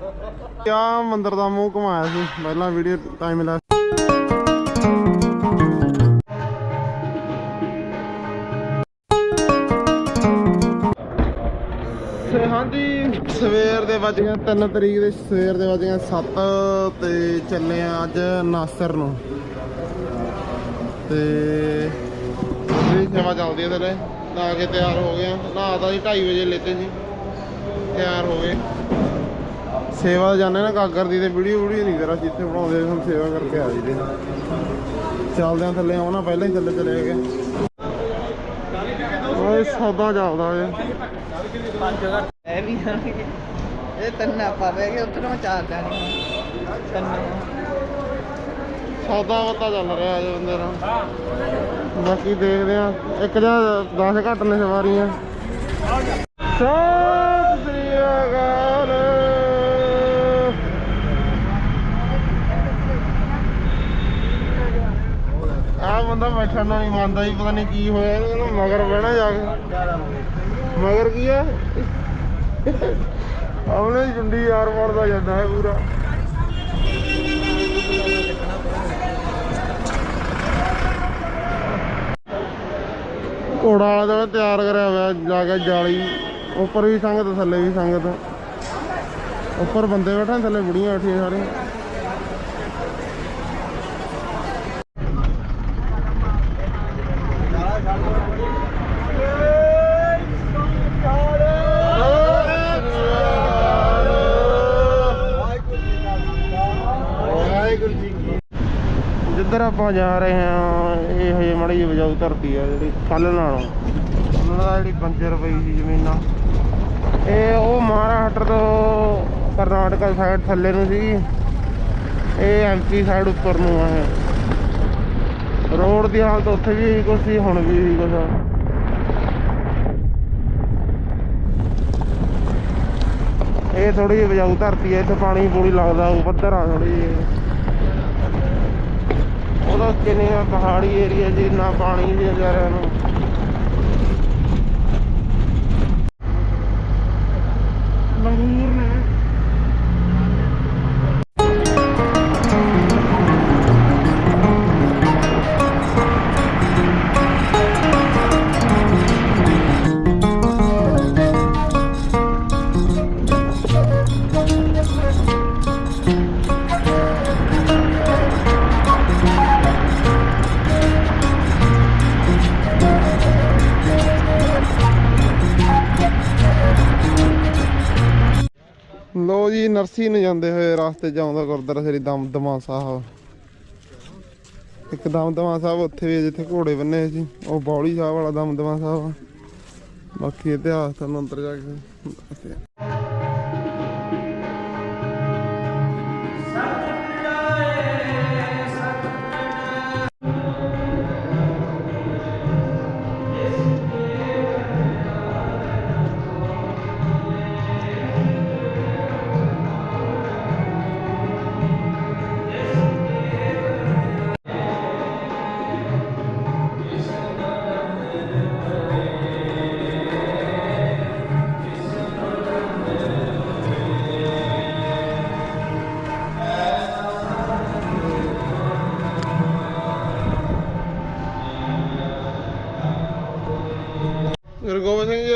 ਕਿਆ ਮੰਦਿਰ ਦਾ ਮੂੰਹ ਘੁਮਾਇਆ ਸੀ? ਪਹਿਲਾਂ ਵੀਡੀਓ ਟਾਈਮ ਲੱਗ ਹਾਂਜੀ, ਸਵੇਰ ਦੇ ਵੱਜ ਗਏ 3 ਤਰੀਕ ਦੇ, ਸਵੇਰ ਦੇ ਵੱਜ ਗਏ 7 ਤੇ ਚੱਲੇ ਆ ਅੱਜ ਨਾਸਰ ਨੂੰ। ਤੇ ਉਹਦੀ ਸੇਵਾ ਚੱਲਦੀ ਹੈ ਤੇਰੇ ਨਾ ਕੇ ਤਿਆਰ ਹੋ ਗਏ ਆ। ਤਾਂ ਜੀ 2:30 ਵਜੇ ਲੇਤੇ ਸੀ, ਤਿਆਰ ਹੋ ਗਏ। ਸੇਵਾ ਜਾਂਦੇ ਨਾ ਗਾਗਰ ਦੀ ਤੇ ਵੀਡੀਓ ਵੀਡੀਓ ਨਹੀਂ ਕਰਾ ਜਿੱਥੇ ਬਣਾਉਂਦੇ ਹੁਣ ਸੇਵਾ ਕਰਕੇ ਆ ਜੀਦੇ ਚੱਲਦੇ ਆ ਥੱਲੇ ਆਉਣਾ ਪਹਿਲਾਂ ਹੀ ਥੱਲੇ ਚਲੇ ਗਏ। ਓਏ ਸੌਦਾ ਚੱਲਦਾ ਏ ਇਹ ਵੀ ਆਣਗੇ ਇਹ ਤਿੰਨ ਆਪਾਂ ਬਹਿ ਗਏ ਉੱਧਰ ਮੈਂ ਚਾਰ ਜਾਣੀ ਤਿੰਨ ਸੌਦਾ ਪਤਾ ਚੱਲ ਰਿਹਾ ਅੱਜ ਬੰਦੇ ਦਾ। ਬਾਕੀ ਦੇਖਦੇ ਆ ਇੱਕ ਜਾਂ 10 ਘੱਟ ਨੇ ਸਵਾਰੀਆਂ। ਸਤਿ ਸ੍ਰੀ ਅਕਾਲ ਆ ਬੰਦਾ ਬੈਠਣ ਨੂੰ ਨਹੀਂ, ਮੰਨਦਾ ਜੀ ਪਤਾ ਨਹੀਂ ਕੀ ਹੋਇਆ, ਇਹਨੂੰ ਮਗਰ ਬਹਿਣਾ ਜਾ ਕੇ। ਮਗਰ ਕੀ ਆ? ਆਉਣੇ ਜੁੰਡੀ ਯਾਰ ਮੜਦਾ ਜਾਂਦਾ ਹੈ ਪੂਰਾ। ਘੋੜਾ ਵਾਲਾ ਜਿਹੜਾ ਤਿਆਰ ਕਰਿਆ ਹੋਇਆ ਜਾ ਕੇ ਜਾਲੀ। ਉੱਪਰ ਵੀ ਸੰਗਤ, ਥੱਲੇ ਵੀ ਸੰਗਤ। ਉੱਪਰ ਬੰਦੇ ਬੈਠੇ ਥੱਲੇ ਬੁੜੀਆਂ ਬੈਠੀਆਂ ਸਾਰੀਆਂ ਵਾਹਿਗੁਰੂ ਜੀ ਕੀ ਜਿੱਧਰ ਆਪਾਂ ਜਾ ਰਹੇ ਹਾਂ, ਇਹ ਹਜੇ ਮੜੀ ਜਿਹੀ ਵਜਾਊ ਧਰਤੀ ਆ ਜਿਹੜੀ ਕੱਲ ਨਾਲੋਂ। ਉਹਨਾਂ ਦਾ ਜਿਹੜੀ ਬੰਜਰ ਪਈ ਸੀ ਜ਼ਮੀਨਾਂ ਇਹ ਉਹ ਮਹਾਰਾਸ਼ਟਰ ਤੋਂ ਕਰਨਾਟਕਾ ਸਾਈਡ ਥੱਲੇ ਨੂੰ ਸੀ ਇਹ ਐਮਪੀ ਸਾਈਡ ਉੱਪਰ ਨੂੰ ਆ ਇਹ। ਰੋਡ ਦੀ ਹਾਲਤ ਉੱਥੇ ਵੀ ਕੁਛ ਸੀ, ਹੁਣ ਵੀ ਇਹੀ ਕੁਛ ਇਹ ਥੋੜੀ ਜਿਹੀ ਵਜਾਊ ਧਰਤੀ ਹੈ ਇੱਥੇ ਪਾਣੀ ਪੂਰੀ ਲੱਗਦਾ, ਉਹ ਪੱਧਰ ਆ ਥੋੜੀ ਜਿਹੀ। ਉਹਦਾ ਕਿੰਨੇ ਪਹਾੜੀ ਏਰੀਆ ਜੀ ਨਾ ਪਾਣੀ ਦੇ ਵਿਚਾਰਿਆਂ ਨੂੰ। ਜੀ ਨਰਸੀ ਨੂੰ ਜਾਂਦੇ ਹੋਏ ਰਾਸਤੇ 'ਚ ਆਉਂਦਾ ਗੁਰਦੁਆਰਾ ਸ੍ਰੀ ਦਮਦਮਾ ਸਾਹਿਬ। ਇੱਕ ਦਮਦਮਾ ਸਾਹਿਬ ਉੱਥੇ ਵੀ ਜਿੱਥੇ ਘੋੜੇ ਬੰਨੇ ਸੀ। ਉਹ ਬੌਲੀ ਸਾਹਿਬ ਵਾਲਾ ਦਮਦਮਾ ਸਾਹਿਬ ਬਾਕੀ ਇਤਿਹਾਸ ਤੁਹਾਨੂੰ ਅੰਦਰ ਜਾ ਕੇ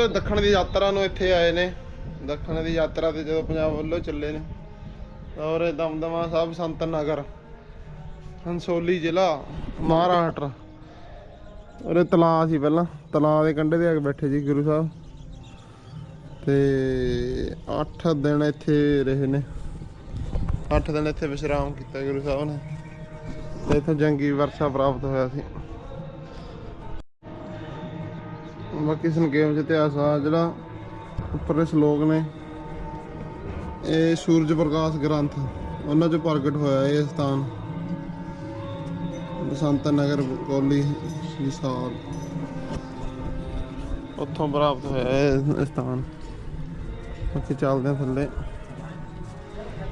ਦੱਖਣ ਦੀ ਯਾਤਰਾ ਨੂੰ ਇੱਥੇ ਆਏ ਨੇ। ਦੱਖਣ ਦੀ ਯਾਤਰਾ ਤੇ ਜਦੋਂ ਪੰਜਾਬ ਵੱਲੋਂ ਚੱਲੇ ਨੇ ਔਰ ਦਮਦਮਾ ਸਾਹਿਬ, ਸੰਤ ਨਗਰ, ਹੰਸੋਲੀ ਜ਼ਿਲ੍ਹਾ, ਮਹਾਰਾਸ਼ਟਰ। ਔਰ ਇਹ ਤਲਾਅ ਸੀ ਪਹਿਲਾਂ, ਤਲਾਅ ਦੇ ਕੰਢੇ ਤੇ ਆ ਕੇ ਬੈਠੇ ਸੀ ਗੁਰੂ ਸਾਹਿਬ। ਤੇ 8 ਦਿਨ ਇੱਥੇ ਰਹੇ ਨੇ। 8 ਦਿਨ ਇੱਥੇ ਵਿਸ਼ਰਾਮ ਕੀਤਾ ਗੁਰੂ ਸਾਹਿਬ ਨੇ। ਤੇ ਇੱਥੋਂ ਜੰਗੀ ਵਰਸ਼ਾ ਪ੍ਰਾਪਤ ਹੋਇਆ ਸੀ। ਬਾਕੀ ਸੰਖੇਪ ਚ ਇਤਿਹਾਸ ਆ ਜਿਹੜਾ ਉੱਪਰਲੇ ਸ਼ਲੋਕ ਨੇ। ਇਹ ਸੂਰਜ ਪ੍ਰਕਾਸ਼ ਗ੍ਰੰਥ, ਉਹਨਾਂ ਚ ਪ੍ਰਗਟ ਹੋਇਆ ਇਹ ਸਥਾਨ। ਬਸੰਤ ਨਗਰ, ਕੋਲੀ ਵਿਸਾਲ ਉੱਥੋਂ ਪ੍ਰਾਪਤ ਹੋਇਆ ਇਹ ਸਥਾਨ। ਬਾਕੀ ਚੱਲਦੇ ਆ ਥੱਲੇ।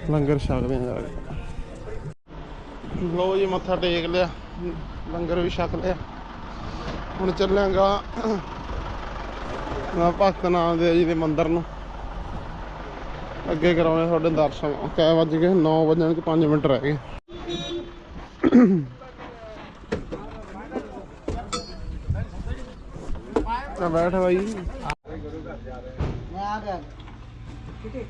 ਲੰਗਰ ਛਕਦੇ ਆ ਜਾ ਕੇ। ਲੋ ਜੀ, ਮੱਥਾ ਟੇਕ ਲਿਆ। ਲੰਗਰ ਵੀ ਛਕ ਲਿਆ। ਹੁਣ ਚੱਲਾਂਗਾ ਨਾ ਭਗਤ ਨਾਮ ਦੇ ਜੀ ਦੇ ਮੰਦਿਰ ਨੂੰ। ਅੱਗੇ ਕਰਾਉਣੇ ਤੁਹਾਡੇ ਦਰਸ਼ਨ। ਕੈ ਵੱਜ ਗਏ 9 ਵਜਣ ਕੇ 5 ਮਿੰਟ ਰਹਿ ਗਏ। ਨਾ ਬੈਠ ਭਾਈ ਮੈਂ ਆ ਗਿਆ। ਠੀਕ ਹੈ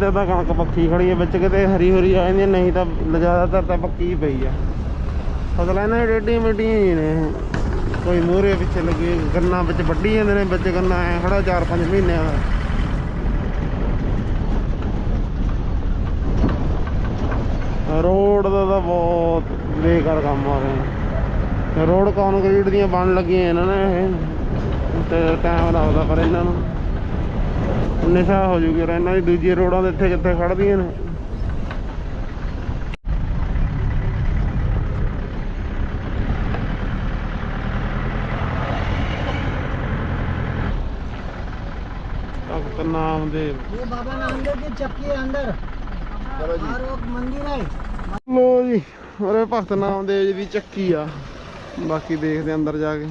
ਇੱਧਰ ਤਾਂ ਕਣਕ ਪੱਕੀ ਖੜੀ ਹੈ ਵਿੱਚ ਕਿਤੇ ਹਰੀ ਹਰੀ ਆ ਜਾਂਦੀ ਨਹੀਂ ਤਾਂ ਜ਼ਿਆਦਾਤਰ ਤਾਂ ਪੱਕੀ ਹੀ ਪਈ ਆ। ਫਸਲਾਂ ਇਹਨਾਂ ਦੀ ਡੇਢੀਆਂ ਹੀ ਨੇ ਕੋਈ ਮੂਹਰੇ ਪਿੱਛੇ ਲੱਗੀ, ਗੰਨਾ ਵਿੱਚ ਵੱਢੀ ਜਾਂਦੇ ਨੇ, ਵਿੱਚ ਗੰਨਾ ਐ ਖੜਾ 4-5 ਮਹੀਨਿਆਂ ਦਾ। ਰੋਡ ਦਾ ਤਾਂ ਬਹੁਤ ਬੇਕਾਰ ਕੰਮ ਆ ਰਿਹਾ। ਰੋਡ ਕੰਕਰੀਟ ਦੀਆਂ ਬਣ ਲੱਗੀਆਂ ਇਹਨਾਂ ਨੇ ਇਹ। ਤੇ ਟਾਈਮ ਲੱਗਦਾ ਪਰ ਇਹਨਾਂ ਨੂੰ। ਨਿਸ਼ਾ ਹੋ ਜੂਗੀ ਔਰ ਇਹਨਾਂ ਦੀ ਦੂਜੀ ਰੋਡਾਂ ਦੇ ਇੱਥੇ ਕਿੱਥੇ ਖੜਦੀਆਂ ਨੇ ਤਖਤ ਨਾਮ ਦੇ ये बाबा नामदेव की चक्की है अंदर और वो मंदिर है ਲੋ ਜੀ ਔਰੇ ਭਗਤ ਨਾਮਦੇਵ ਜੀ ਦੀ ਚੱਕੀ ਆ ਬਾਕੀ ਦੇਖਦੇ ਆਂ ਅੰਦਰ ਜਾ ਕੇ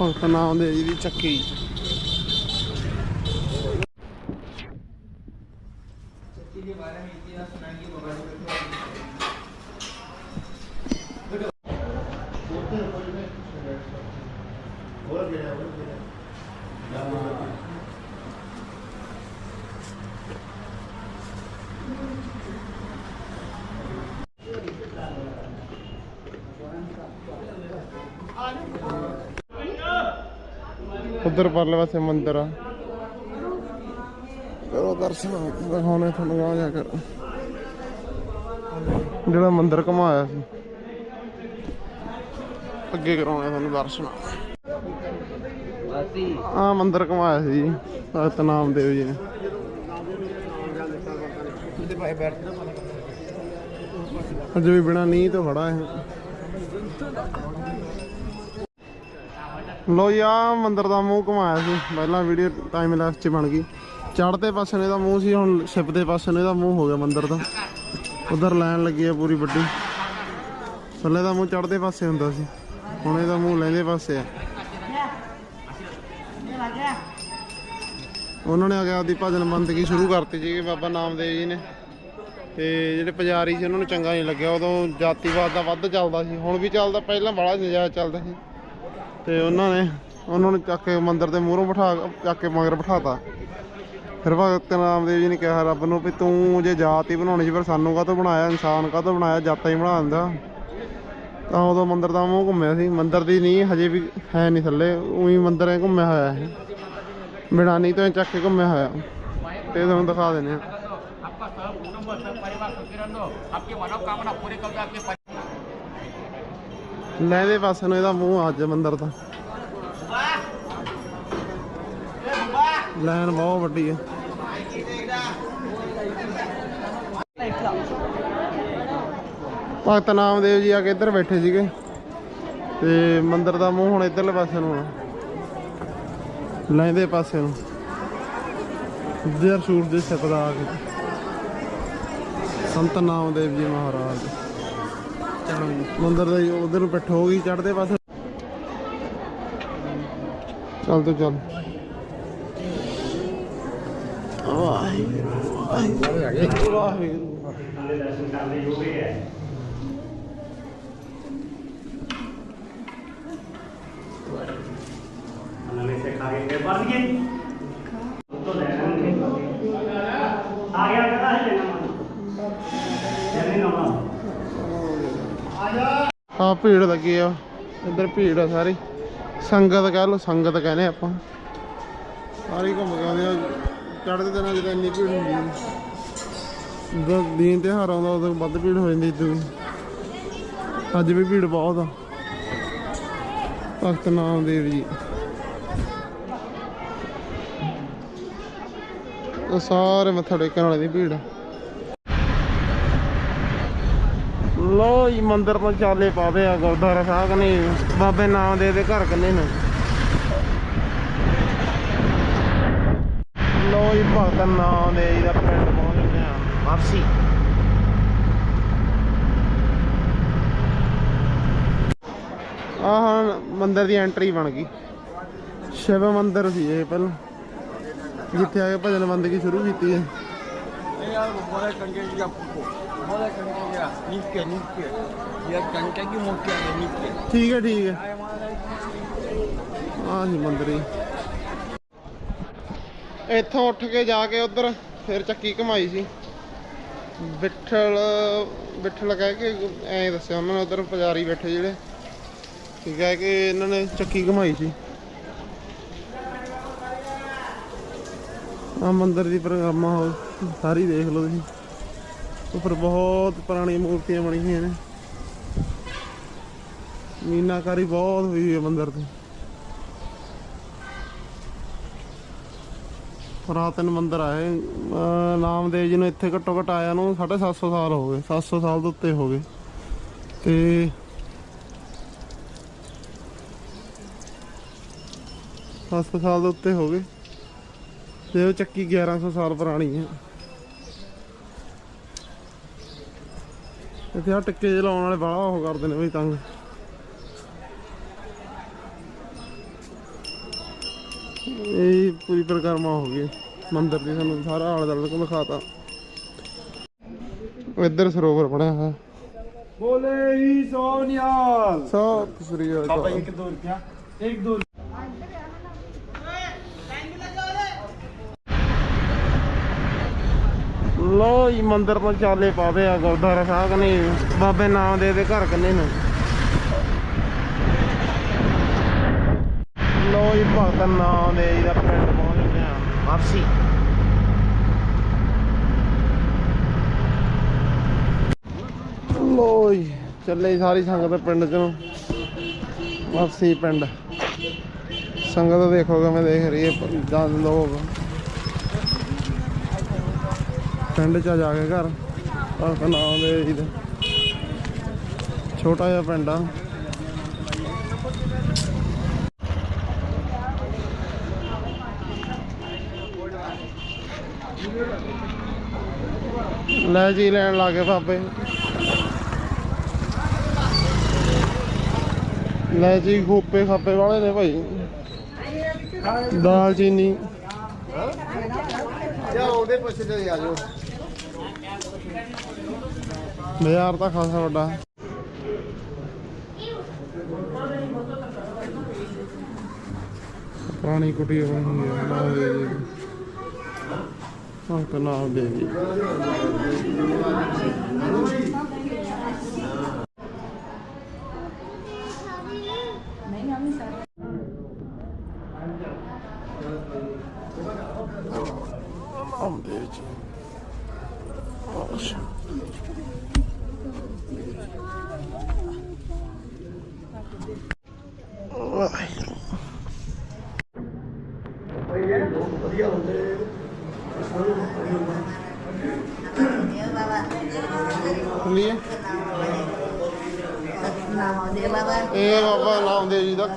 ਭਗਤ ਨਾਮਦੇਵ ਜੀ ਦੀ ਚੱਕੀ ਉਧਰ ਪਰਲੇ ਪਾਸੇ ਮੰਦਿਰ ਆ। ਕਰੋ ਦਰਸ਼ਨ, ਦਿਖਾਉਣੇ ਤੁਹਾਨੂੰ, ਆ ਜਾ ਕਰ। ਜਿਹੜਾ ਮੰਦਿਰ ਘਮਾਇਆ ਸੀ। ਅੱਗੇ ਕਰਾਉਣੇ ਤੁਹਾਨੂੰ ਦਰਸ਼ਨ। ਆ ਮੰਦਿਰ ਘਮਾਇਆ ਸੀ ਜੀ, ਭਗਤ ਨਾਮਦੇਵ ਜੀ ਨੇ। ਅਜੇ ਵੀ ਬਿਨਾ ਨੀਂਹ ਤੋਂ ਖੜਾ ਹੈ ਲੋ ਯਾ ਮੰਦਿਰ ਦਾ ਮੂੰਹ ਘੁਮਾਇਆ ਸੀ। ਪਹਿਲਾਂ ਵੀਡੀਓ ਟਾਈਮ ਲੈਪਸ ਚ ਬਣ ਗਈ। ਚੜ੍ਹਦੇ ਪਾਸੇ ਨੂੰ ਇਹਦਾ ਮੂੰਹ ਸੀ, ਹੁਣ ਛਿਪ ਦੇ ਪਾਸੇ ਨੂੰ ਇਹਦਾ ਮੂੰਹ ਹੋ ਗਿਆ ਮੰਦਰ ਦਾ। ਉਧਰ ਲਾਈਨ ਲੱਗੀ ਆ ਪੂਰੀ ਵੱਡੀ। ਥੱਲੇ ਦਾ ਮੂੰਹ ਚੜ੍ਹਦੇ ਪਾਸੇ ਹੁੰਦਾ ਸੀ। ਹੁਣ ਇਹਦਾ ਮੂੰਹ ਲੈਂਦੇ ਪਾਸੇ ਆ। ਉਹਨਾਂ ਨੇ ਆ ਗਿਆ ਆਪਦੀ ਭਜਨ ਬੰਦਗੀ ਸ਼ੁਰੂ ਕਰਤੀ ਜੀ ਬਾਬਾ ਨਾਮਦੇਵ ਜੀ ਨੇ। ਤੇ ਜਿਹੜੇ ਪੁਜਾਰੀ ਸੀ, ਉਹਨਾਂ ਨੂੰ ਚੰਗਾ ਨਹੀਂ ਲੱਗਿਆ। ਉਦੋਂ ਜਾਤੀਵਾਦ ਦਾ ਵੱਧ ਚੱਲਦਾ ਸੀ। ਹੁਣ ਵੀ ਚੱਲਦਾ, ਪਹਿਲਾਂ ਬੜਾ ਨਜਾਇਜ਼ ਚੱਲਦਾ ਸੀ। ਤੇ ਉਹਨਾਂ ਨੇ ਉਹਨਾਂ ਨੂੰ ਚੱਕ ਕੇ ਮੰਦਿਰ ਦੇ ਮੂਹਰੋਂ ਬਿਠਾ ਚੱਕ ਕੇ ਮਗਰ ਬਿਠਾਤਾ ਫਿਰ ਭਗਤ ਨਾਮਦੇਵ ਜੀ ਨੇ ਕਿਹਾ ਰੱਬ ਨੂੰ ਵੀ ਤੂੰ ਜੇ ਜਾਤ ਹੀ ਬਣਾਉਣੀ ਸੀ ਫਿਰ ਸਾਨੂੰ ਕਾਹਤੋਂ ਬਣਾਇਆ ਇਨਸਾਨ ਕਾਹਤੋਂ ਬਣਾਇਆ ਜਾਤਾਂ ਹੀ ਬਣਾ ਦਿੰਦਾ ਤਾਂ ਉਦੋਂ ਮੰਦਿਰ ਦਾ ਮੂੰਹ ਘੁੰਮਿਆ ਸੀ ਮੰਦਿਰ ਦੀ ਨਹੀਂ ਹਜੇ ਵੀ ਹੈ ਨਹੀਂ ਥੱਲੇ ਉਹੀ ਮੰਦਿਰ ਐ ਘੁੰਮਿਆ ਹੋਇਆ ਹੈ ਬਿਨਾਂ ਨਹੀਂ ਤੋਂ ਐਂ ਚੱਕ ਕੇ ਘੁੰਮਿਆ ਹੋਇਆ ਤੇ ਤੁਹਾਨੂੰ ਦਿਖਾ ਦਿੰਦੇ ਆ आपका सब कुटुंब सब परिवार सुखी रहो आपकी मनोकामना पूरी कर दो आपके परि- ਪਾਸੇ ਨੂੰ ਇਹਦਾ ਮੂੰਹ ਆ ਅੱਜ ਮੰਦਿਰ ਦਾ। ਲਾਈਨ ਬਹੁਤ ਵੱਡੀ ਹੈ ਭਗਤ ਨਾਮਦੇਵ ਜੀ ਆ ਕੇ ਇੱਧਰ ਬੈਠੇ ਸੀਗੇ। ਤੇ ਮੰਦਿਰ ਦਾ ਮੂੰਹ ਹੁਣ ਇੱਧਰਲੇ ਪਾਸੇ ਨੂੰ ਆ। ਲੈਂਦੇ ਪਾਸੇ ਨੂੰ। ਇੱਧਰ ਸੂਰਜ ਛਪਦਾ ਆ ਕੇ। ਸੰਤ ਨਾਮਦੇਵ ਜੀ ਮਹਾਰਾਜ। ਚਲੋ ਜੀ ਮੰਦਿਰ ਦਾ ਉਧਰ ਪਿੱਠ ਹੋ ਗਈ ਚੜਦੇ ਪਾਸੇ। ਚੱਲ ਤੂੰ ਚੱਲ। ਵਾਹਿਗੁਰੂ। ਵਾਹਿਗੁਰੂ ਵਾਹਿਗੁਰੂ ਨਵੇਂ ਸੇ ਖਾ ਕੇ ਫਿਰ ਵੱਧ ਗਏ ਆ ਭੀੜ ਲੱਗੀ ਆ। ਇੱਧਰ ਭੀੜ ਆ ਸਾਰੀ। ਸੰਗਤ ਕਹਿ ਲੋ ਸੰਗਤ ਕਹਿੰਦੇ ਆਪਾਂ। ਸਾਰੀ ਘੁੰਮ ਕੇ ਆਉਂਦੇ ਆ। ਚੜ੍ਹਦੇ ਦਿਨਾਂ ਜਦੋਂ ਇੰਨੀ ਭੀੜ ਹੁੰਦੀ ਹੈ ਜਦੋਂ ਦਿਨ ਤਿਉਹਾਰ ਆਉਂਦਾ, ਉਦੋਂ ਵੱਧ ਭੀੜ ਹੋ ਜਾਂਦੀ ਇਦੋਂ ਅੱਜ ਵੀ ਭੀੜ ਬਹੁਤ ਆ। ਭਗਤ ਨਾਮਦੇਵ ਜੀ। ਉਹ ਸਾਰੇ ਮੱਥਾ ਟੇਕਣ ਵਾਲੇ ਦੀ ਭੀੜ ਆ। ਲੋ ਜੀ, ਮੰਦਿਰ ਤੋਂ ਚਾਲੇ ਪਾਵੇ ਆ ਗੁਰਦੁਆਰਾ ਸਾਹਿਬ ਕਨੇ ਬਾਬੇ ਨਾਮਦੇਵ ਦੇ ਘਰ ਕੰਨੇ ਨੇ? ਭਗਤ ਨਾਂ ਦੇ ਇਹਦਾ ਪਿੰਡ ਪਹੁੰਚ ਆ। ਮਰਸੀ ਆਹ ਹੁਣ ਮੰਦਿਰ ਦੀ ਐਂਟਰੀ ਬਣ ਗਈ। ਸ਼ਿਵ ਮੰਦਿਰ ਸੀ ਇਹ ਪਹਿਲਾਂ। ਜਿੱਥੇ ਆ ਕੇ ਭਜਨ ਬੰਦਗੀ ਸ਼ੁਰੂ ਕੀਤੀ ਹੈ। ਠੀਕ ਹੈ ਠੀਕ ਹੈ ਆਹ ਸੀ ਮੰਦਿਰ ਇੱਥੋਂ ਉੱਠ ਕੇ ਜਾ ਕੇ ਉਧਰ ਫਿਰ ਚੱਕੀ ਘਮਾਈ ਸੀ ਬਿੱਠਲ ਬਿੱਠਲ ਕਹਿ ਕੇ ਐਂ ਦੱਸਿਆ ਉਹਨਾਂ ਨੇ ਉਧਰ ਪੁਜਾਰੀ ਬੈਠੇ ਜਿਹੜੇ ਠੀਕ ਹੈ ਕਿ ਇਹਨਾਂ ਨੇ ਚੱਕੀ ਘਮਾਈ ਸੀ ਆ ਮੰਦਿਰ ਦੀ ਪ੍ਰਗਰਾਮਾ ਹੋ ਸਾਰੀ ਦੇਖ ਲਓ ਤੁਸੀਂ ਉੱਪਰ ਬਹੁਤ ਪੁਰਾਣੀਆਂ ਮੂਰਤੀਆਂ ਬਣੀਆਂ ਨੇ। ਮੀਨਾਕਾਰੀ ਬਹੁਤ ਹੋਈ ਹੈ ਮੰਦਿਰ ਤੇ। ਪੁਰਾਤਨ ਮੰਦਿਰ ਆ ਇਹ। ਨਾਮਦੇਵ ਜੀ ਨੂੰ ਇੱਥੇ ਘੱਟੋ ਘੱਟ ਆਇਆ ਨੂੰ 750 ਸਾਲ ਹੋ ਗਏ। 700 ਸਾਲ ਦੇ ਉੱਤੇ ਹੋ ਗਏ। ਤੇ ਸੱਤ ਸੌ ਸਾਲ ਦੇ ਉੱਤੇ ਹੋ ਗਏ। ਤੇ ਉਹ ਚੱਕੀ 1100 ਸਾਲ ਪੁਰਾਣੀ ਹੈ ਇੱਥੇ ਆ ਟਿੱਕੇ ਜੇ ਲਾਉਣ ਵਾਲੇ ਬਾਲਾ ਉਹ ਕਰਦੇ ਨੇ ਵੀ ਤੰਗ। ਇਹ ਪੂਰੀ ਪ੍ਰਕਰਮਾ ਹੋ ਗਈ। ਮੰਦਿਰ ਦੀ ਸਾਨੂੰ ਸਾਰਾ ਆਲੇ ਦੁਆਲੇ ਕੋਲ ਦਿਖਾਤਾ। ਇੱਧਰ ਸਰੋਵਰ ਬਣਿਆ ਹੋਇਆ। ਬੋਲੇ ਹੀ ਸੋਨਿਆਲ ਸੋ ਸ੍ਰੀ ਅਕਾਲ। ਬਾਬਾ 1 2 ਰੁਪਿਆ 1 2 ਲੋ ਜੀ, ਮੰਦਿਰ ਤੋਂ ਚਾਲੇ ਪਾਵੇ ਆ ਗੁਰਦੁਆਰਾ ਸਾਹਿਬ ਕਨੇ। ਬਾਬੇ ਨਾਮਦੇਵ ਦੇ ਘਰ ਕੰਨੇ ਨੂੰ। ਲੋ ਜੀ, ਭਗਤ ਨਾਮਦੇਵ ਜੀ ਦਾ ਪਿੰਡ ਪਹੁੰਚ ਗਏ ਆ। ਮਰਸੀ ਲੋ ਜੀ, ਚੱਲੇ ਸਾਰੀ ਸੰਗਤ ਪਿੰਡ ਚੋਂ। ਮਰਸੀ ਪਿੰਡ। ਸੰਗਤ ਦੇਖੋ ਕਿਵੇਂ ਦੇਖ ਰਹੀ ਹੈ ਜਨ ਲੋਕ। ਪਿੰਡ ਚ ਜਾ ਕੇ ਘਰ। ਭਗਤ ਨਾਮ ਦੇ ਜੀ ਛੋਟਾ ਜਿਹਾ ਪਿੰਡ ਆ। ਲੈ ਜੀ, ਲੈਣ ਲੱਗੇ ਬਾਬੇ। ਲੈ ਜੀ, ਖੋਪੇ ਖਾਪੇ ਵਾਲੇ ਨੇ ਭਾਈ। ਦਾਲ ਚੀਨੀ ਬਾਜ਼ਾਰ ਤਾਂ ਖਾਸਾ ਵੱਡਾ। ਪੁਰਾਣੀ ਕੁਟੀ ਬਣੀ ਹੈ ਨਾਮ ਦੇ ਜੀ। ਹਾਂ ਤਾਂ ਦੇ ਜੀ।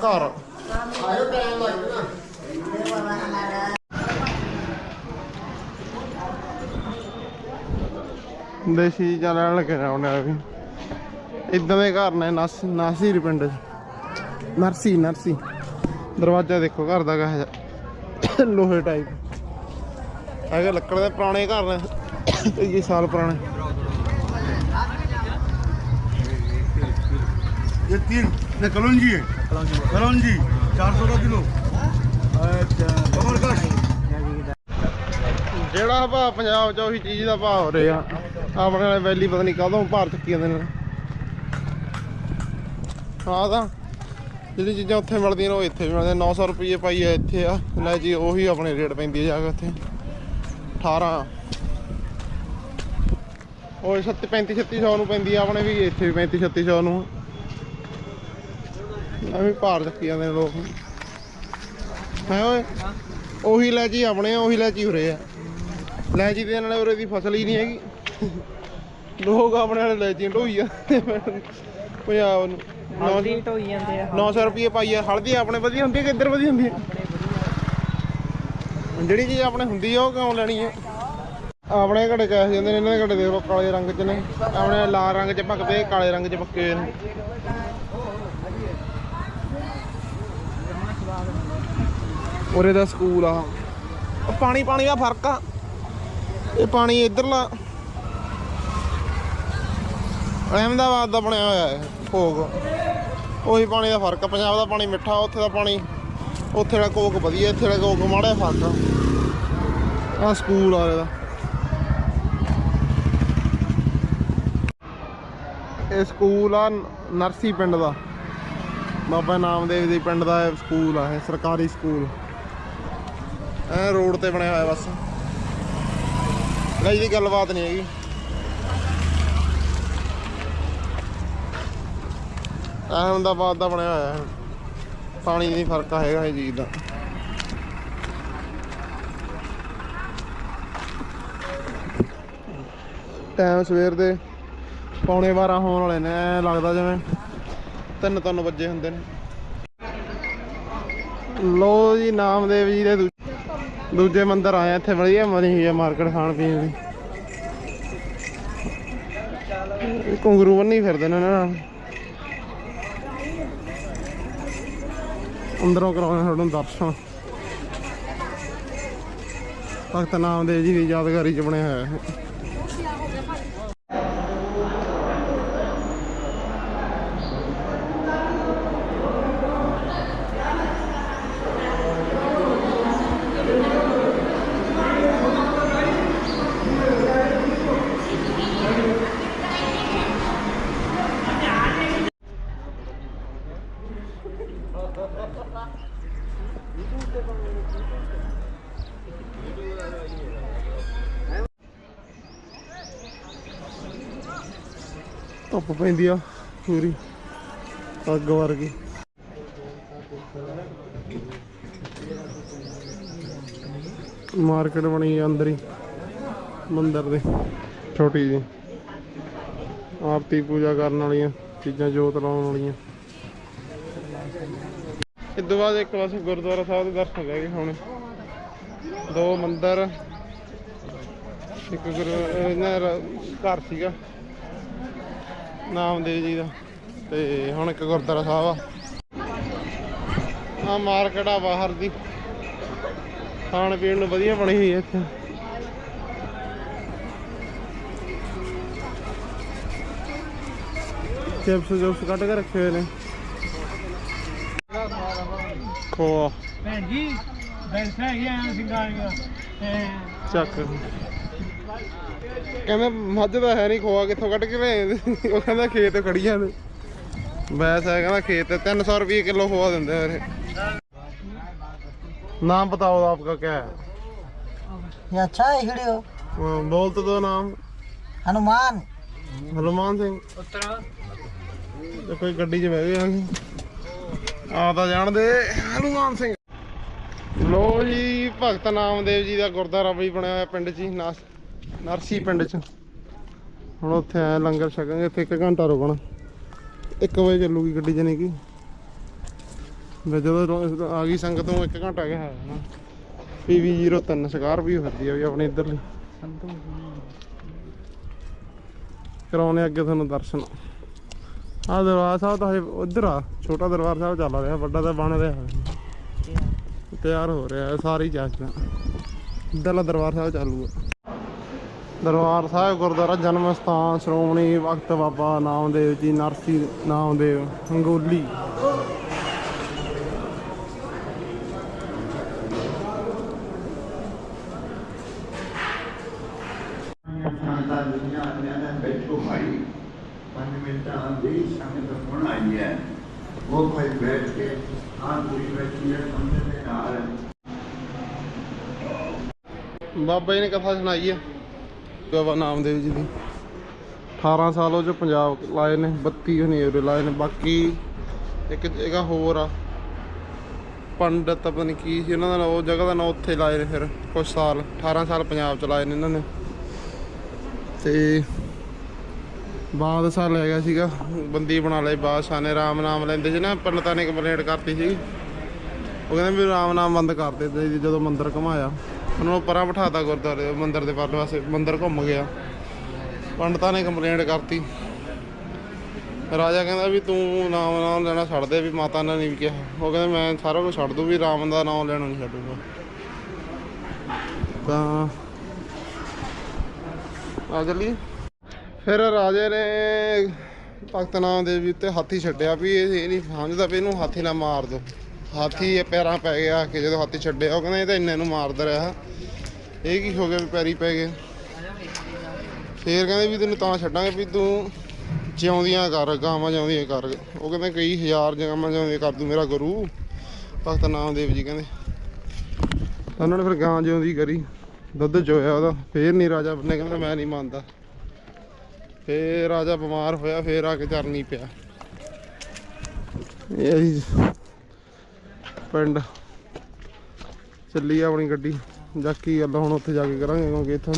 ਘਰ ਦੇਸੀ ਚੀਜ਼ਾਂ ਲੈਣ ਲੱਗੇ ਨੇ ਉਹਨੇ ਵੀ ਇਦਾਂ ਦੇ ਘਰ ਨੇ ਨਾਸ ਨਾਸੀਰ ਪਿੰਡ 'ਚ ਨਰਸੀ ਨਰਸੀ ਦਰਵਾਜ਼ਾ ਦੇਖੋ ਘਰ ਦਾ ਕਹੇ ਜਿਹਾ ਲੋਹੇ ਟਾਈਪ ਹੈਗੇ ਲੱਕੜ ਦੇ ਪੁਰਾਣੇ ਘਰ ਨੇ ਕਈ ਸਾਲ ਪੁਰਾਣੇ ये तीन ये कलौंजी है कलौंजी चार सौ का किलो अच्छा कमर का ਜਿਹੜਾ ਭਾਅ ਪੰਜਾਬ 'ਚ ਉਹੀ ਚੀਜ਼ ਦਾ ਭਾਅ ਹੋ ਰਿਹਾ ਆਪਣੇ ਵਾਲੇ ਵੈਲੀ ਪਤਾ ਨਹੀਂ ਕਦੋਂ ਭਾਰ ਚੱਕੀ ਜਾਂਦੇ ਨੇ ਹਾਂ ਤਾਂ ਜਿਹੜੀ ਚੀਜ਼ਾਂ ਉੱਥੇ ਮਿਲਦੀਆਂ ਨੇ ਉਹ ਇੱਥੇ ਵੀ ਮਿਲਦੀਆਂ 900 ਰੁਪਏ ਪਾਈ ਹੈ ਇੱਥੇ ਆ ਲੈ ਜੀ ਉਹੀ ਆਪਣੇ ਰੇਟ ਪੈਂਦੀ ਹੈ ਜਾ ਕੇ ਉੱਥੇ 18 ਉਹ 37 35 3600 ਨੂੰ ਪੈਂਦੀ ਆ ਆਪਣੇ ਵੀ ਇੱਥੇ ਵੀ 35 3600 ਨੂੰ ਐਵੇਂ ਭਾਰ ਚੱਕੀ ਜਾਂਦੇ ਨੇ ਲੋਕ। ਹੈ ਓਏ? ਉਹੀ ਲੈ ਜੀ ਆਪਣੇ ਆ ਉਹੀ ਲੈ ਜੀ ਉਰੇ ਆ। ਲੈ ਜੀ ਦੇ ਨਾਲ ਉਰੇ ਦੀ ਫਸਲ ਹੀ ਨਹੀਂ ਹੈਗੀ। ਲੋਕ ਆਪਣੇ ਵਾਲੇ ਲੈ ਜੀ ਢੋਈ ਆ। ਪੰਜਾਬ ਨੂੰ। ਹਲਦੀ ਢੋਈ ਜਾਂਦੇ ਆ। 900 ਰੁਪਏ ਪਾਈ ਆ। ਹਲਦੀ ਆਪਣੇ ਵਧੀਆ ਹੁੰਦੀ ਹੈ ਕਿ ਇੱਧਰ ਵਧੀਆ ਹੁੰਦੀ ਹੈ ਜਿਹੜੀ ਚੀਜ਼ ਆਪਣੇ ਹੁੰਦੀ ਆ ਉਹ ਕਿਉਂ ਲੈਣੀ ਹੈ ਆਪਣੇ ਘੜੇ ਕੈਸੇ ਜਾਂਦੇ ਨੇ ਇਹਨਾਂ ਦੇ ਘੜੇ ਦੇਖੋ ਕਾਲੇ ਰੰਗ 'ਚ ਨੇ। ਆਪਣੇ ਲਾਲ ਰੰਗ 'ਚ ਭੱਕਦੇ ਕਾਲੇ ਰੰਗ 'ਚ ਪੱਕੇ ਨੇ। ਉਰੇ ਦਾ ਸਕੂਲ ਆ। ਪਾਣੀ ਪਾਣੀ ਦਾ ਫ਼ਰਕ ਆ। ਇਹ ਪਾਣੀ ਇਧਰਲਾ। ਅਹਿਮਦਾਬਾਦ ਦਾ ਬਣਿਆ ਹੋਇਆ ਹੈ ਭੋਗ। ਉਹੀ ਪਾਣੀ ਦਾ ਫ਼ਰਕ ਪੰਜਾਬ ਦਾ ਪਾਣੀ ਮਿੱਠਾ, ਉੱਥੇ ਦਾ ਪਾਣੀ ਉੱਥੇ ਦਾ ਕੋਕ ਵਧੀਆ, ਇੱਥੇ ਦਾ ਕੋਕ ਮਾੜਾ ਫ਼ਰਕ ਆ। ਆਹ ਸਕੂਲ ਆ ਇਹਦਾ। ਇਹ ਸਕੂਲ ਆ ਨਰਸੀ ਪਿੰਡ ਦਾ। ਬਾਬਾ ਨਾਮਦੇਵ ਦੇ ਪਿੰਡ ਦਾ ਸਕੂਲ ਆ, ਇਹ ਸਰਕਾਰੀ ਸਕੂਲ। ਐ ਰੋਡ ਤੇ ਬਣਿਆ ਹੋਇਆ ਬਸ। ਗਾਈ ਦੀ ਗੱਲਬਾਤ ਨਹੀਂ ਹੈਗੀ। ਅਹਿਮਦਾਬਾਦ ਦਾ ਬਣਿਆ ਹੋਇਆ ਹੈ। ਪਾਣੀ ਨਹੀਂ ਫ਼ਰਕ ਹੈਗਾ ਇਹ ਚੀਜ਼ ਦਾ। ਟਾਈਮ ਸਵੇਰ ਦੇ ਪੌਣੇ 12 ਹੋਣ ਵਾਲੇ ਨੇ ਲੱਗਦਾ ਜਿਵੇਂ ਤਿੰਨ ਤਿੰਨ ਵਜੇ ਹੁੰਦੇ ਨੇ। ਲੋ ਜੀ, ਨਾਮਦੇਵ ਜੀ ਦੇ ਦੂ- ਦੂਜੇ ਮੰਦਿਰ ਆਏ ਇੱਥੇ ਵਧੀਆ ਬਣੀ ਹੈ ਮਾਰਕੀਟ ਖਾਣ ਪੀਣ ਦੀ। ਇਹ ਘੁੰਗਰੂ ਬੰਨੀ ਫਿਰਦੇ ਨੇ ਇਹਨਾਂ ਅੰਦਰੋਂ ਕਰਾਉਣੇ ਤੁਹਾਨੂੰ ਦਰਸ਼ਨ। ਭਗਤ ਨਾਮ ਨਾਮਦੇਵ ਜੀ ਦੀ ਯਾਦਗਾਰੀ ਚ ਬਣਿਆ ਹੋਇਆ ਹੈ ਧੁੱਪ ਪੈਂਦੀ ਆ, ਪੂਰੀ ਅੱਗ ਵਰਗੀ ਮਾਰਕੀਟ ਬਣੀ ਆ ਅੰਦਰ ਹੀ, ਮੰਦਿਰ ਦੇ, ਛੋਟੀ ਜੀ ਆਰਤੀ ਪੂਜਾ ਕਰਨ ਵਾਲੀਆਂ, ਚੀਜ਼ਾਂ ਜੋਤ ਲਾਉਣ ਵਾਲੀਆਂ। ਇਸ ਤੋਂ ਬਾਅਦ ਇੱਕ ਪਾਸੇ ਗੁਰਦੁਆਰਾ ਸਾਹਿਬ ਦੇ ਦਰਸ਼ਨ ਰਹਿ ਗਏ ਹੁਣ ਦੋ ਮੰਦਿਰ, ਇੱਕ ਗੁਰੂ ਘਰ ਸੀਗਾ। ਨਾਮਦੇਵ ਜੀ ਦਾ ਤੇ ਹੁਣ ਇੱਕ ਗੁਰਦੁਆਰਾ ਸਾਹਿਬ ਆ। ਆ ਮਾਰਕੀਟ ਆ ਬਾਹਰ ਦੀ। ਖਾਣ ਪੀਣ ਨੂੰ ਵਧੀਆ ਬਣੀ ਹੋਈ ਹੈ ਇੱਥੇ। ਚਿਪਸ ਜੁਪਸ ਕੱਢ ਕੇ ਰੱਖੇ ਹੋਏ ਨੇ। ਖੋਆ। ਭੈਣ ਜੀ ਬੈਂਸਾ ਹੈਗੀਆਂ ਸਿੰਗਾਰੀਆਂ ਚੱਕ। ਕਹਿੰਦਾ ਮੱਝ ਦਾ ਹੈ ਨਹੀਂ ਖੋਆ ਕਿੱਥੋਂ ਕੱਢ ਕੇ ਲਿਆਏ ਉਹ ਕਹਿੰਦਾ ਖੇਤ ਖੜੀਆਂ ਨੇ ਵੈਸ ਹੈ ਕਹਿੰਦਾ ਖੇਤ 300 ਰੁਪਏ ਕਿਲੋ ਖੋਆ ਦਿੰਦੇ ਆ ਇਹ नाम बताओ आपका क्या है ये अच्छा है वीडियो वो बोल तो दो नाम हनुमान ਹਨੂਮਾਨ ਸਿੰਘ ਤੇ ਕੋਈ ਗੱਡੀ 'ਚ ਬਹਿ ਗਏ ਆ ਆ ਤਾਂ ਜਾਣਦੇ ਹਨੂਮਾਨ ਸਿੰਘ ਲੋ ਜੀ ਭਗਤ ਨਾਮਦੇਵ ਜੀ ਦਾ ਗੁਰਦੁਆਰਾ ਵੀ ਬਣਿਆ ਹੋਇਆ ਪਿੰਡ 'ਚ ਹੀ ਨਸ- ਨਰਸੀ ਪਿੰਡ 'ਚ। ਹੁਣ ਉੱਥੇ ਆਏ ਲੰਗਰ ਛਕਾਂਗੇ ਇੱਥੇ ਇੱਕ ਘੰਟਾ ਰੁਕਣਾ। 1 ਵਜੇ ਚੱਲੂਗੀ ਗੱਡੀ ਜਨੇ ਕੀ। ਜਦੋਂ ਆ ਗਈ ਸੰਗਤ ਨੂੰ 1 ਘੰਟਾ ਗਿਆ ਹੈ ਨਾ। ਪੀਵੀ 03 ਸਕਾਰਪੀਓ ਫਿਰਦੀ ਆ ਵੀ ਆਪਣੀ ਇੱਧਰਲੀ। ਕਰਾਉਣੇ ਅੱਗੇ ਤੁਹਾਨੂੰ ਦਰਸ਼ਨ। ਆ ਦਰਬਾਰ ਸਾਹਿਬ ਤਾਂ ਹਜੇ ਉਧਰ ਆ। ਛੋਟਾ ਦਰਬਾਰ ਸਾਹਿਬ ਚੱਲ ਰਿਹਾ, ਵੱਡਾ ਤਾਂ ਬਣ ਰਿਹਾ। ਤਿਆਰ ਹੋ ਰਿਹਾ ਹੈ ਸਾਰੀ ਚਾਚਾ ਇੱਧਰਲਾ ਦਰਬਾਰ ਸਾਹਿਬ ਚਾਲੂ ਆ ਦਰਬਾਰ ਸਾਹਿਬ ਗੁਰਦੁਆਰਾ ਜਨਮ ਸਥਾਨ, ਸ਼੍ਰੋਮਣੀ ਵਕਤ ਬਾਬਾ ਨਾਮਦੇਵ ਜੀ, ਨਰਸੀ ਨਾਮਦੇਵ ਹੰਗੋਲੀ। ਖਾਨਦਾਨ ਉਹ ਭਾਈ ਬੈਠ ਕੇ ਆਨ ਪੂਰੀ ਬੈਠੀ ਹੈ ਸੰਗਤ ਦੇ ਨਾਲ ਬਾਬਾ ਜੀ ਨੇ ਕਥਾ ਸੁਣਾਈ ਹੈ। ਬਾਬਾ ਨਾਮਦੇਵ ਜੀ ਦੀ। 18 ਸਾਲ ਉਹ ਚ ਪੰਜਾਬ ਲਾਏ ਨੇ 32 ਹਨੇਰੇ ਉਰੇ ਲਾਏ ਨੇ। ਬਾਕੀ ਇੱਕ ਜਗ੍ਹਾ ਹੋਰ ਆ, ਪੰਡਤ ਪਤਾ ਕੀ ਸੀ, ਉਹਨਾਂ ਦਾ ਉਹ ਜਗ੍ਹਾ ਦਾ ਨਾਂ ਉੱਥੇ ਲਾਏ ਨੇ ਫਿਰ ਕੁਝ ਸਾਲ 18 ਸਾਲ ਪੰਜਾਬ ਚ ਲਾਏ ਨੇ ਇਹਨਾਂ ਨੇ। ਤੇ ਬਾਦਸ਼ਾਹ ਲੈ ਗਿਆ ਸੀਗਾ, ਬੰਦੀ ਬਣਾ ਲਏ ਬਾਦਸ਼ਾਹ ਨੇ, ਰਾਮ ਨਾਮ ਲੈਂਦੇ ਸੀ ਨਾ, ਪੰਡਤਾਂ ਨੇ ਕੰਪਲੇਂਟ ਕਰਤੀ ਸੀ ਉਹ ਕਹਿੰਦੇ ਵੀ ਰਾਮ ਨਾਮ ਬੰਦ ਕਰ ਦਿੱਤੇ ਤੇ ਜਦੋਂ ਮੰਦਿਰ ਘੁਮਾਇਆ। ਉਹਨਾਂ ਨੂੰ ਪਰਾਂ ਬਿਠਾਤਾ ਗੁਰਦੁਆਰੇ, ਮੰਦਿਰ ਦੇ ਪਰਲੇ ਪਾਸੇ, ਮੰਦਿਰ ਘੁੰਮ ਗਿਆ। ਪੰਡਤਾਂ ਨੇ ਕੰਪਲੇਂਟ ਕਰਤੀ। ਰਾਜਾ ਕਹਿੰਦਾ ਵੀ ਤੂੰ ਨਾਮ ਨਾਮ ਲੈਣਾ ਛੱਡ ਦੇ, ਵੀ ਮਾਤਾ ਨੇ ਨਹੀਂ ਕਿਹਾ। ਉਹ ਕਹਿੰਦਾ ਮੈਂ ਸਾਰਾ ਕੁਝ ਛੱਡ ਦੂੰ, ਵੀ ਰਾਮ ਦਾ ਨਾਮ ਲੈਣਾ ਨਹੀਂ ਛੱਡੂਗਾ। ਤਾਂ ਆ ਚੱਲੀਏ ਫਿਰ ਰਾਜੇ ਨੇ ਭਗਤ ਨਾਮ ਦੇਵ ਜੀ ਉੱਤੇ ਹਾਥੀ ਛੱਡਿਆ ਵੀ ਇਹ ਇਹ ਨਹੀਂ ਸਮਝਦਾ ਵੀ ਇਹਨੂੰ ਹਾਥੀ ਨਾਲ ਮਾਰ ਦੋ। ਹਾਥੀ ਪੈਰਾਂ ਪੈ ਗਿਆ ਕਿ ਜਦੋਂ ਹਾਥੀ ਛੱਡਿਆ, ਉਹ ਕਹਿੰਦਾ ਇਹ ਤਾਂ ਇੰਨੇ ਨੂੰ ਮਾਰਦਾ ਰਿਹਾ। ਇਹ ਕੀ ਹੋ ਗਿਆ ਵੀ ਪੈਰੀ ਪੈ ਗਏ? ਫੇਰ ਕਹਿੰਦੇ ਵੀ ਤੈਨੂੰ ਤਾਂ ਛੱਡਾਂਗੇ ਵੀ ਤੂੰ ਜਿਉਂਦੀਆਂ ਕਰ, ਗਾਵਾਂ ਜਿਉਂਦੀਆਂ ਕਰ। ਉਹ ਕਹਿੰਦੇ ਕਈ ਹਜ਼ਾਰ ਗਾਵਾਂ ਜਿਉਂਦੀਆਂ ਕਰ ਦੂੰ ਮੇਰਾ ਗੁਰੂ। ਭਗਤ ਨਾਮਦੇਵ ਜੀ ਕਹਿੰਦੇ। ਉਹਨਾਂ ਨੇ ਫਿਰ ਗਾਂ ਜਿਉਂਦੀ ਕਰੀ, ਦੁੱਧ ਚੋਇਆ ਉਹਦਾ। ਫੇਰ ਨਹੀਂ ਰਾਜਾ ਬੰਨੇ ਕਹਿੰਦਾ ਮੈਂ ਨਹੀਂ ਮੰਨਦਾ। ਫੇਰ ਰਾਜਾ ਬਿਮਾਰ ਹੋਇਆ, ਫੇਰ ਆ ਕੇ ਚਰਨੀ ਪਿਆ। ਇਹ ਪਿੰਡ। ਚੱਲੀ ਆ ਆਪਣੀ ਗੱਡੀ। ਜਾਕੀ ਗੱਲ ਹੁਣ ਉੱਥੇ ਜਾ ਕੇ ਕਰਾਂਗੇ ਕਿਉਂਕਿ ਇੱਥੋਂ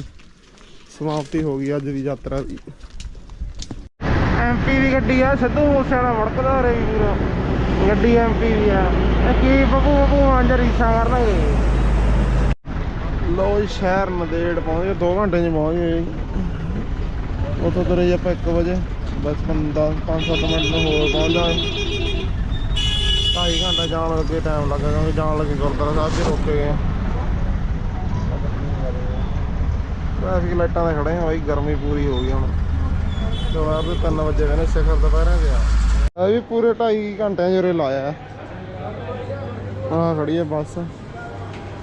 ਸਮਾਪਤੀ ਹੋ ਗਈ ਅੱਜ ਦੀ ਯਾਤਰਾ ਦੀ। ਐਮਪੀ ਦੀ ਗੱਡੀ ਆ ਸਿੱਧੂ ਮੂਸੇ ਵਾਲਾ ਵੜਕਦਾ ਰੇ ਵੀ ਪੂਰਾ। ਗੱਡੀ ਐਮਪੀ ਦੀ ਆ। ਕੀ ਬੱਬੂ ਬੱਬੂ ਅੰਜ ਰੀਸਾਂ ਕਰਨਗੇ ਲੋ ਸ਼ਹਿਰ ਨਦੇੜ ਪਹੁੰਚ ਗਏ 2 ਘੰਟੇ 'ਚ ਪਹੁੰਚ ਗਏ ਜੀ। ਉੱਥੋਂ ਤੁਰੇ ਜੀ ਆਪਾਂ 1 ਵਜੇ ਬਸ 10 5-7 ਮਿੰਟ ਨੂੰ ਹੋਰ ਪਹੁੰਚ ਜਾਵਾਂਗੇ। ਢਾਈ ਘੰਟਾ ਜਾਣ ਲੱਗੇ ਟਾਈਮ ਲੱਗਾ ਕਿਉਂਕਿ ਜਾਣ ਲੱਗੇ ਗੁਰਦੁਆਰਾ ਸਾਹਿਬ 'ਚ ਰੁਕੇ ਗਏ ਟ੍ਰੈਫਿਕ ਲਾਈਟਾਂ ਤੇ ਖੜੇ ਆ ਬਾਈ ਗਰਮੀ ਪੂਰੀ ਹੋ ਗਈ ਹੁਣ। ਦੁਪਹਿਰ ਦੇ 3 ਵਜੇ ਕਹਿੰਦੇ ਸਿਖਰ ਦੁਪਹਿਰਾਂ ਦੇ ਆ ਵੀ ਪੂਰੇ 2.5 ਘੰਟਿਆਂ ਜੁਰੇ ਲਾਇਆ ਆ ਖੜੀ ਹੈ ਬੱਸ।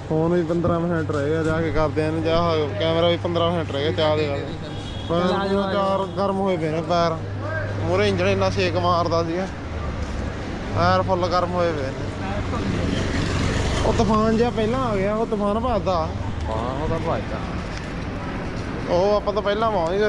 ਫੋਨ ਵੀ 15 ਮਿੰਟ ਰਹਿ ਗਿਆ ਜਾ ਕੇ ਕਰਦੇ ਆਂ ਜਾ ਕੈਮਰਾ ਵੀ 15 ਮਿੰਟ ਰਹਿ ਗਿਆ ਚਾਹ ਦੇ ਨਾਲ ਪਰ ਪੂਰਾ ਚਾਰ ਗਰਮ ਹੋਏ ਪਏ ਨੇ ਪੈਰ। ਮੂਰੇ ਇੰਜਣ ਇੰਨਾ ਸੇਕ ਮਾਰਦਾ ਸੀਗਾ। ਪੈਰ ਫੁੱਲ ਗਰਮ ਹੋਏ ਪਏ ਨੇ। ਉਹ ਤੂਫਾਨ ਜਿਹਾ ਪਹਿਲਾਂ ਆ ਗਿਆ ਉਹ ਤੂਫਾਨ ਭੱਜਦਾ। ਹਾਂ ਉਹਦਾ ਭਾਜਦਾ। ਉਹ ਆਪਾਂ ਤਾਂ ਪਹਿਲਾਂ ਪਹੁੰਚ ਗਏ